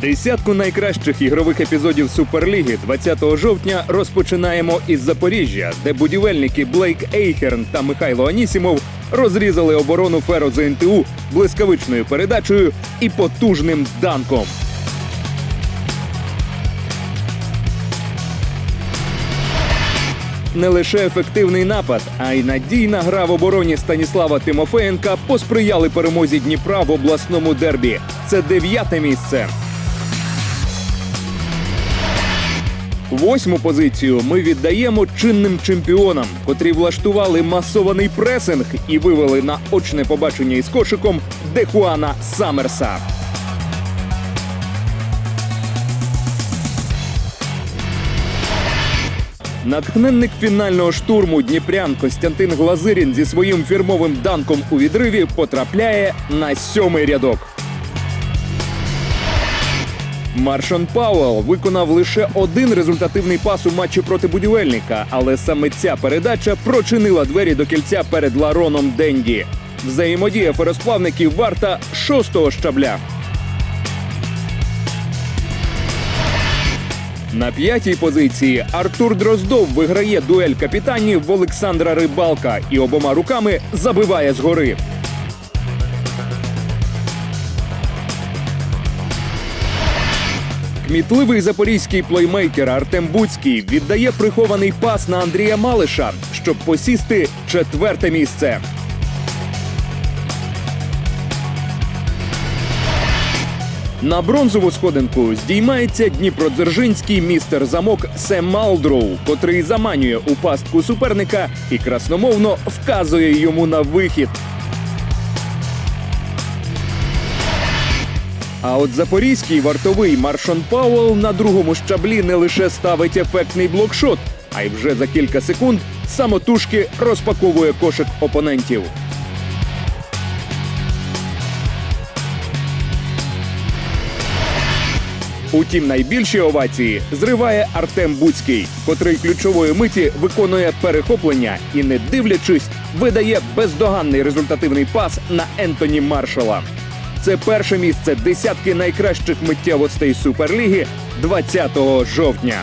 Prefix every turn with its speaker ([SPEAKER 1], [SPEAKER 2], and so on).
[SPEAKER 1] Десятку найкращих ігрових епізодів Суперліги 20 жовтня розпочинаємо із Запоріжжя, де будівельники Блейк Ейхерн та Михайло Анісімов розрізали оборону Феро ЗНТУ блискавичною передачею і потужним данком. Не лише ефективний напад, а й надійна гра в обороні Станіслава Тимофеєнка посприяли перемозі Дніпра в обласному дербі. Це дев'яте місце. Восьму позицію ми віддаємо чинним чемпіонам, котрі влаштували масований пресинг і вивели на очне побачення із кошиком Дехуана Саммерса. Натхненник фінального штурму Дніпрян Костянтин Глазирін зі своїм фірмовим данком у відриві потрапляє на сьомий рядок. Маршон Пауел виконав лише один результативний пас у матчі проти будівельника, але саме ця передача прочинила двері до кільця перед Лароном Денді. Взаємодія феросплавників варта шостого щабля. На п'ятій позиції Артур Дроздов виграє дуель капітанів в Олександра Рибалка і обома руками забиває згори. Кмітливий запорізький плеймейкер Артем Буцький віддає прихований пас на Андрія Малиша, щоб посісти четверте місце. На бронзову сходинку здіймається дніпродзержинський містер замок Сем Малдроу, котрий заманює у пастку суперника і красномовно вказує йому на вихід. А от запорізький вартовий Маршон Пауел на другому щаблі не лише ставить ефектний блокшот, а й вже за кілька секунд самотужки розпаковує кошик опонентів. Утім, найбільші овації зриває Артем Буцький, котрий ключової миті виконує перехоплення і, не дивлячись, видає бездоганний результативний пас на Ентоні Маршала. Це перше місце десятки найкращих миттєвостей Суперліги 20 жовтня.